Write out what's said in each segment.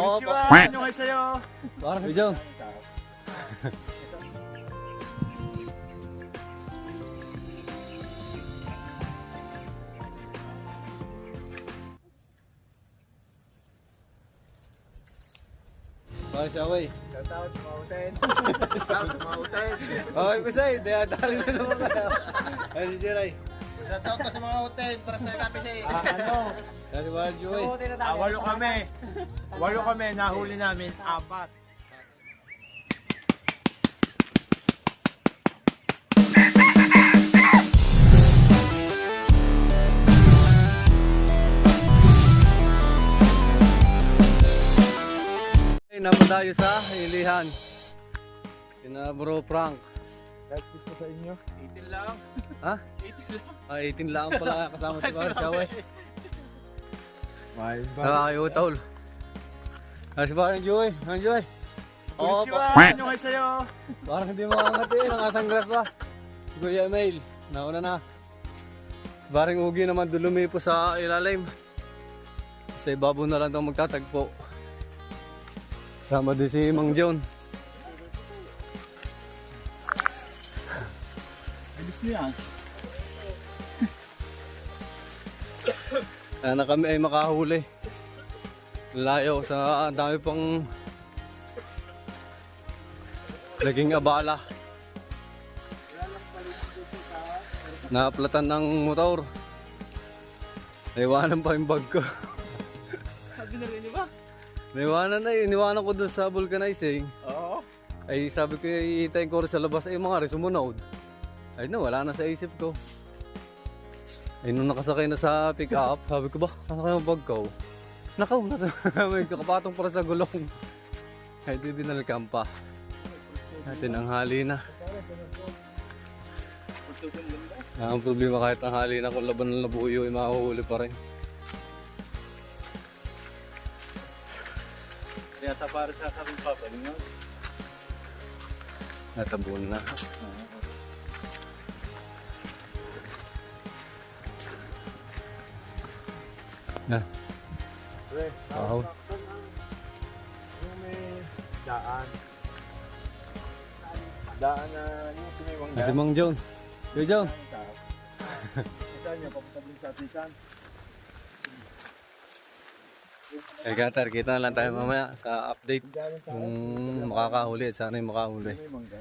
Konnichiwa! Ano kayo sa'yo? Parang John. Bakit siya, wey? Shoutout sa mountain. Shoutout sa mountain. Okay, Pisay, dali na naman kaya. Ay, si Jeray. Shoutout ka sa mga hotel para sa eh. Ah, ano? Kasi ba, Joey? Ah, walo kami. Walo kami. Nahuli namin. Apat. Naman tayo sa Ilihan. Kina Bro Frank. Kahit gusto sa inyo. 18 lang. Ha? 18 lang. Ah, 18 lang pala kasama si Bar Shaway. May Nakakayutol. Ah, si Barang Joey. Ang Joey. Oo, Konnichiwa! Ano kayo sa'yo? Parang hindi makangati. Nakasanglas pa. Kuya Emil. Nauna na. Baring Ugi naman dulumi po sa ilalim. Sa ibabaw na lang daw magtatagpo. Sama din si Mang John. Alis niyo Sana kami ay makahuli. Layo sa ang dami pang naging abala. Naaplatan ng motor. Naiwanan pa yung bag ko. Sabi na rin, ba? Naiwanan na, iniwanan ko doon sa vulcanizing. Oo. Ay sabi ko iitayin ko rin sa labas ay mga rin sumunod. Ay na wala na sa isip ko. Ay nung nakasakay na sa pick up, sabi ko ba, nasakay ang bag ko. Nakaw, nasa may kakapatong para sa gulong. Ay di binalikan pa. Natin ang hali na. Ah, ang problema kahit ang hali na kung laban ng labuyo ay mahuhuli pa rin. Kaya sa para sa sabi pa ba niyo? Natabon na. Na, Pre, Wow. yung may daan. Daan na yung piniwang si Mang John. Yo John. Saan niya papunta din sa Tisan? Eh Gatar, kita na lang tayo mamaya sa update kung makakahuli sana yung makahuli. may mangga.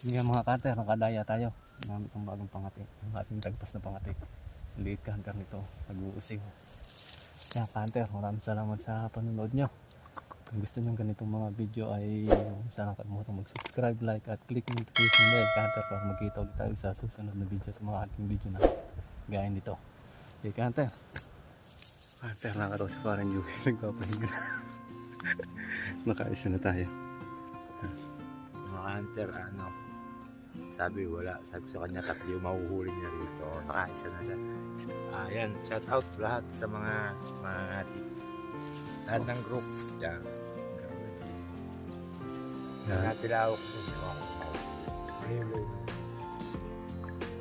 Hindi nga mga cutter, nakadaya tayo. Gamit ang bagong pangati. Ang ating tagpas na pangati. Ang liit ka hunter nito. Nag-uusig. Kaya cutter, maraming salamat sa panonood nyo. Kung gusto nyo ganitong mga video ay sana kalimutan mag-subscribe, like at click yung notification bell cutter para magkita ulit tayo sa susunod na video sa mga ating video na gaya nito. Okay, cutter. Cutter, nakataw si parang Yuki. Nagpapahinga na. Nakaisa na tayo. Mga hunter, ano, sabi wala. Sabi sa kanya, tatlo yung mahuhuli niya rito. Nakaisa na siya. Ayan, shout out lahat sa mga mga ating lahat ng group. Yan. Natilawak ko.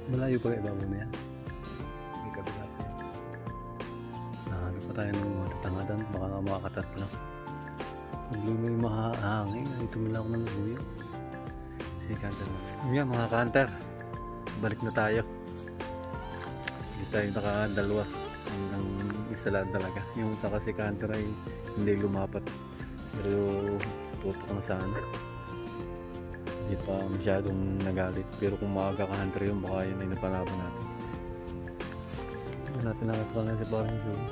Malayo pa ibabaw na yan. May kabinet niya. Nahanap pa tayo ng mga tatangadan. Baka makakatat pa lang. Pag may mahahangin, ay tumila ako ng luyo. Sige, kanter mo. Yan mga kanter. Balik na tayo. Hindi tayo nakadalwa. Hanggang isa lang talaga. Yung sa kasi kanter ay hindi lumapat. Pero tutok na sana. Hindi pa masyadong nagalit. Pero kung maaga ka yun, baka yun ay napalaban natin. Hindi natin nakatawa na si Parang Joe.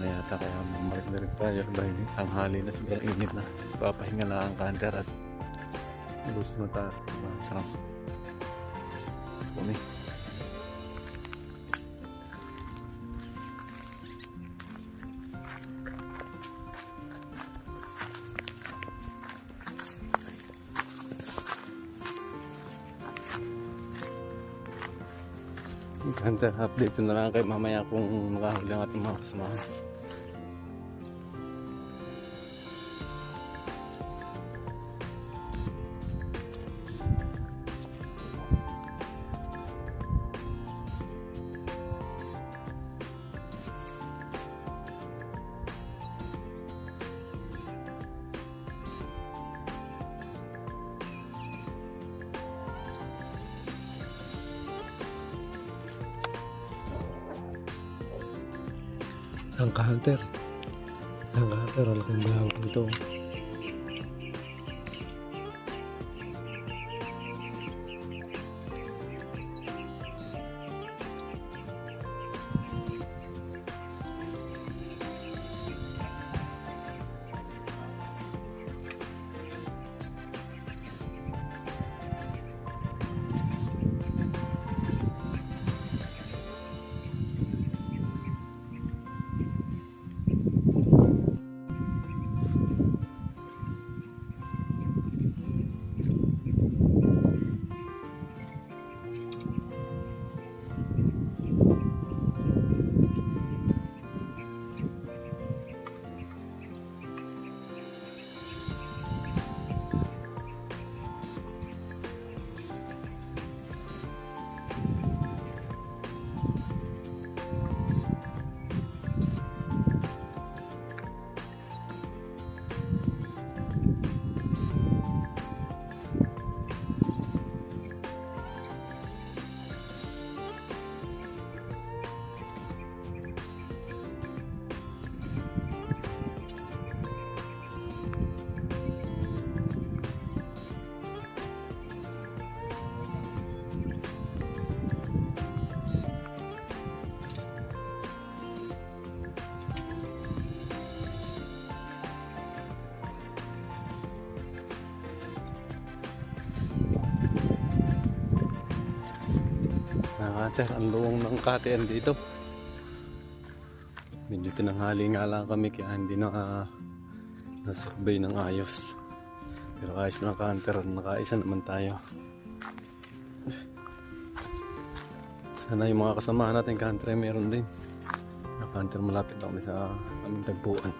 Na yata kaya mamalik na rin tayo dahil tanghali na siguro init na. Papahinga na ang kanter at lus na tayo. Masarap. Kumi. Ganda, update na lang kayo mamaya kung makahuli ang ating mga kasamahan. Ang ka-hunter. Ang ka-hunter, alaking bayaw ko ito. Nakater, ang luwang ng katian dito. Medyo tinanghali nga lang kami kaya hindi na uh, na-survey ng ayos. Pero ayos na kanter, nakaisa naman tayo. Sana yung mga kasamahan natin country meron din. Na country malapit na kami sa aming tagpuan.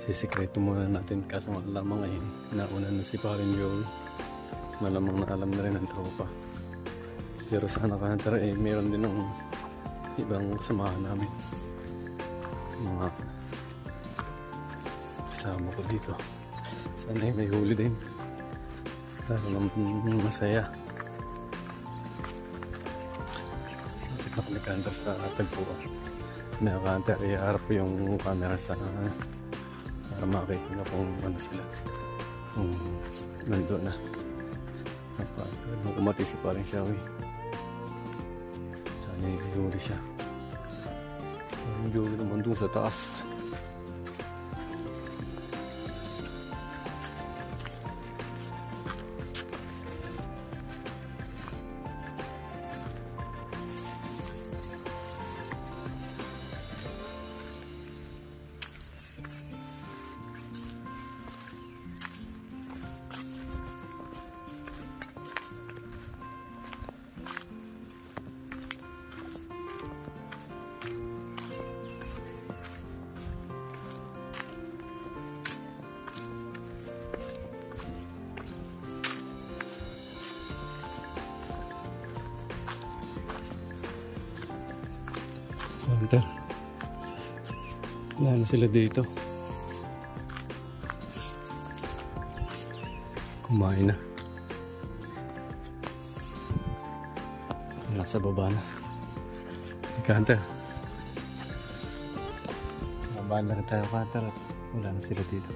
Sisikreto muna natin kaso malamang ay nauna na si Parin Joey. Malamang na alam na rin ng tropa. Pero sana kanter eh meron din ng ibang kasamahan namin. Mga kasama ko dito. Sana eh, may huli din. Para naman masaya. Bakit ako nagkantar sa tagpuan? Nakakantar, iharap ko yung camera sa para makita nyo kung ano sila. Kung nandun na. Napa, nung kumatisi pa rin siya, uy. Sana ihuli siya. Medyo naman dun sa taas. Wala na sila dito. Kumain na. Nasa baba na. Hunter. Baba na tayo, Hunter. Wala na sila dito.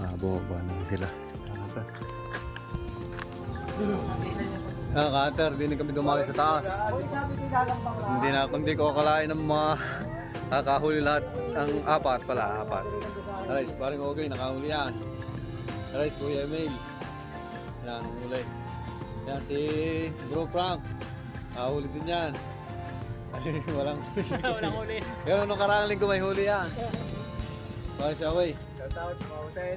Ah, bumaba na sila. Hunter. Ah, Hunter, di na kami dumaki sa taas. Hindi na, hindi ko akalain ng mga kakahuli lahat. Ang apat pala, apat. Arais, parang okay, nakahuli yan. Arais, Kuya Emil. Yan, huli. Yan, si Bro Frank. Nakahuli din yan. Walang Walang huli. Yan, nung karang linggo may huli yan. Bakit siya, wey? Shoutout sa mga hotel.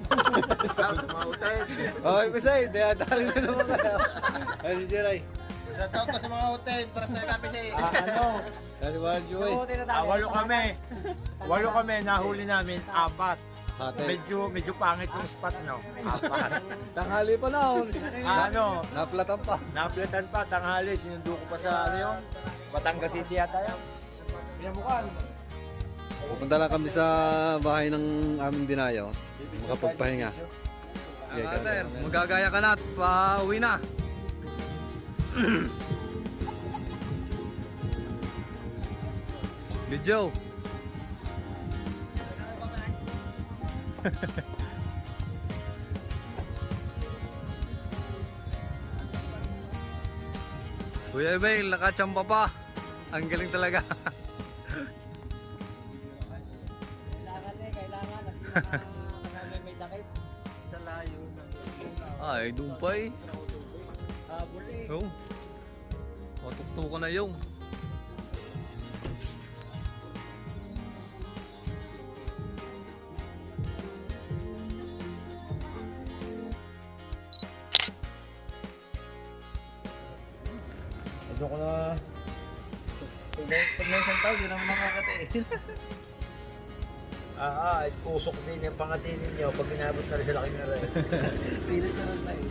Shoutout sa mga hotel. Okay, Pisay, dali na naman kayo. Ay, si Jeray. Shoutout ka sa mga hotel para sa kapisi. ano? Juan Joy. Ah, walo kami. Walo kami, nahuli namin, apat. Ate, Medyo, medyo pangit yung spot, no? Apat. tanghali pa na. oh. Ah, ano? Naplatan pa. Naplatan pa, tanghali, sinundo ko pa sa, ano yun? Batangas City yata yun. Pinamukan. Pupunta lang kami sa bahay ng aming dinayo. Makapagpahinga. Okay, Carter, magagaya ka na at pauwi na. Video. Kuya Emil, nakachamba pa. Ang galing talaga. Kailangan eh, kailangan. At may takip. Sa layo. Ay, doon pa eh. Habol eh. Oo. Matuktukan na yung. Ito ko na. Pag may isang tao, di naman makakatiin. Ah, ah, at tusok din yung pangatinin niyo pag inabot na rin sa laki na rin. Pilit na lang tayo.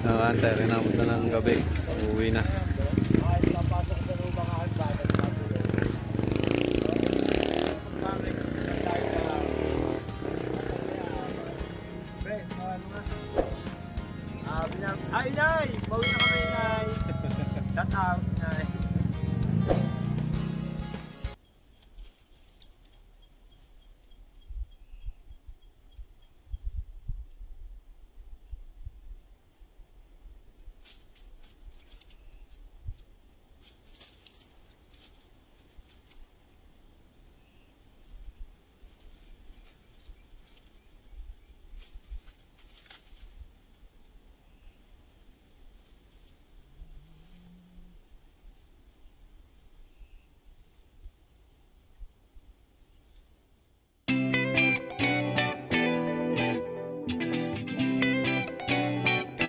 Nakantay, rinamot na ng gabi. Uuwi na.